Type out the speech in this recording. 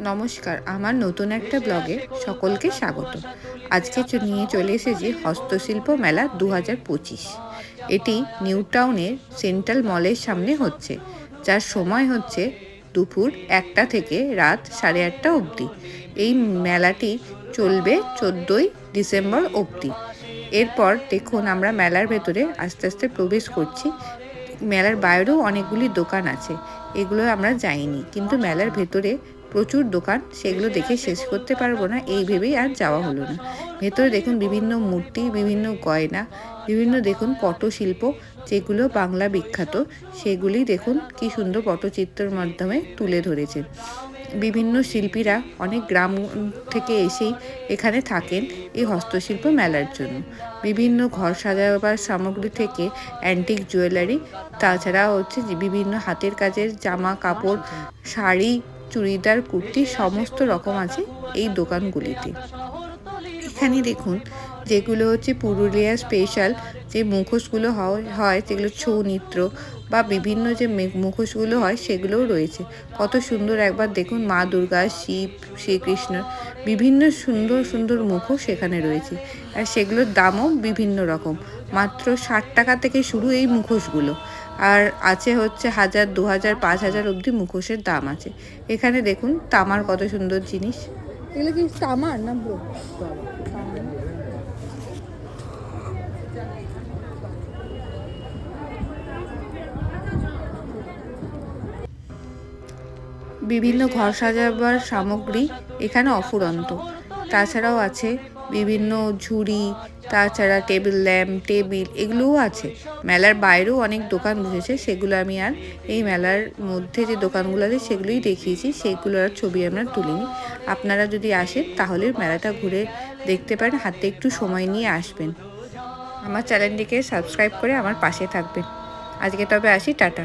নমস্কার, আমার নতুন একটা ব্লগে সকলকে স্বাগত। আজকে নিয়ে চলে এসেছি হস্তশিল্প মেলা দু হাজার পঁচিশ। এটি নিউ টাউনের সেন্ট্রাল মলের সামনে হচ্ছে, যার সময় হচ্ছে দুপুর একটা থেকে রাত সাড়ে আটটা অবধি। এই মেলাটি চলবে চোদ্দোই ডিসেম্বর অবধি। এরপর দেখুন আমরা মেলার ভেতরে আস্তে আস্তে প্রবেশ করছি। মেলার বাইরেও অনেকগুলি দোকান আছে, এগুলো আমরা যাইনি, কিন্তু মেলার ভেতরে প্রচুর দোকান, সেগুলো দেখে শেষ করতে পারব না, এই ভেবেই আর যাওয়া হলো না। ভেতরে দেখুন বিভিন্ন মূর্তি, বিভিন্ন গয়না, বিভিন্ন দেখুন পটশিল্প, যেগুলো বাংলা বিখ্যাত, সেগুলি দেখুন কি সুন্দর পটচিত্রের মাধ্যমে তুলে ধরেছেন বিভিন্ন শিল্পীরা অনেক গ্রাম থেকে এসেই এখানে থাকেন এই হস্তশিল্প মেলার জন্য। বিভিন্ন ঘর সাজাবার সামগ্রী থেকে অ্যান্টিক জুয়েলারি তাছাড়া হচ্ছে বিভিন্ন হাতের কাজের জামা, কাপড়, শাড়ি চুড়িদার, কুর্তি, সমস্ত রকম আছে এই দোকানগুলিতে। এখানে দেখুন, যেগুলো হচ্ছে পুরুলিয়া স্পেশাল যে মুখোশগুলো হয় যেগুলো ছৌ নৃত্য বা বিভিন্ন যে মুখোশগুলো হয় সেগুলোও রয়েছে। কত সুন্দর একবার দেখুন, মা দুর্গা, শিব, শ্রীকৃষ্ণ, বিভিন্ন সুন্দর সুন্দর মুখোশ সেখানে রয়েছে। আর সেগুলোর দামও বিভিন্ন রকম। মাত্র ষাট টাকা থেকে শুরু এই মুখোশগুলো। আর আছে হচ্ছে হাজার দু হাজার পাঁচ হাজার অবধি মুখোশের দাম আছে। এখানে দেখুন তামার কত সুন্দর জিনিস। এগুলো কি তামার না ব্রো? বিভিন্ন ঘর সাজাবার সামগ্রী এখানে অফুরন্ত। তাছাড়াও আছে বিভিন্ন ঝুড়ি, তাছাড়া টেবিল ল্যাম্প টেবিল এগুলোও আছে। মেলার বাইরেও অনেক দোকান বসেছে, সেগুলো আমি আর এই মেলার মধ্যে যে দোকানগুলো আছে সেগুলোই দেখিয়েছি, সেগুলোর ছবি আমরা তুলিনি। আপনারা যদি আসেন তাহলে মেলাটা ঘুরে দেখতে পারেন, হাতে একটু সময় নিয়ে আসবেন। আমার চ্যানেলটিকে সাবস্ক্রাইব করে আমার পাশে থাকবেন। আজকে তবে আসি, টাটা।